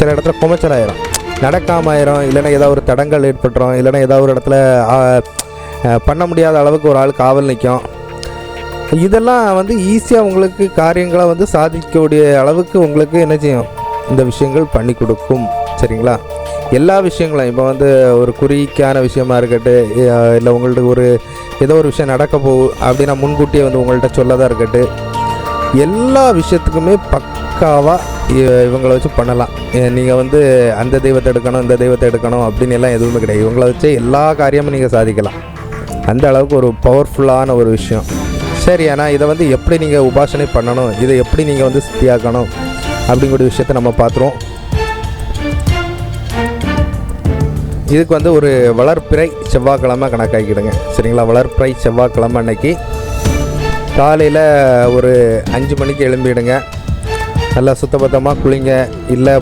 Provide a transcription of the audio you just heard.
சில இடத்துல குமைச்சல் ஆயிரும் நடக்காம ஆயிரும் இல்லைன்னா ஏதாவது ஒரு தடங்கள் ஏற்பட்டுரும். இல்லைன்னா ஏதாவது ஒரு இடத்துல பண்ண முடியாத அளவுக்கு ஒரு ஆள் காவல் நிற்கும். இதெல்லாம் வந்து ஈஸியாக உங்களுக்கு காரியங்களை வந்து சாதிக்கக்கூடிய அளவுக்கு உங்களுக்கு என்ன செய்யும்? இந்த விஷயங்கள் பண்ணி கொடுக்கும். சரிங்களா? எல்லா விஷயங்களும் இப்போ வந்து ஒரு குறிக்கான விஷயமா இருக்கட்டும் இல்லை உங்கள்ட்ட ஒரு ஏதோ ஒரு விஷயம் நடக்க போகுது அப்படின்னா முன்கூட்டியே வந்து உங்கள்கிட்ட சொல்லதாக இருக்கட்டும் எல்லா விஷயத்துக்குமே பக்காவாக இவங்களை வச்சு பண்ணலாம். நீங்கள் வந்து அந்த தெய்வத்தை எடுக்கணும் இந்த தெய்வத்தை எடுக்கணும் அப்படின்னு எல்லாம் எதுவுமே கிடையாது. இவங்களை வச்சு எல்லா காரியமும் நீங்கள் சாதிக்கலாம். அந்த அளவுக்கு ஒரு பவர்ஃபுல்லான ஒரு விஷயம். சரி ஆனால் இதை வந்து எப்படி நீங்கள் உபாசனை பண்ணணும் இதை எப்படி நீங்கள் வந்து சித்தியாக்கணும் அப்படிங்கிற விஷயத்தை நம்ம பார்த்துருவோம். இதுக்கு வந்து ஒரு வளர்ப்பிறை செவ்வாய்க்கிழமை கணக்காக்கிடுங்க. சரிங்களா? வளர்ப்பிறை செவ்வாய்க்கிழமை அன்னைக்கு காலையில் ஒரு அஞ்சு மணிக்கு எழும்பிடுங்க. நல்லா சுத்தபத்தமாக குளிங்க. இல்லை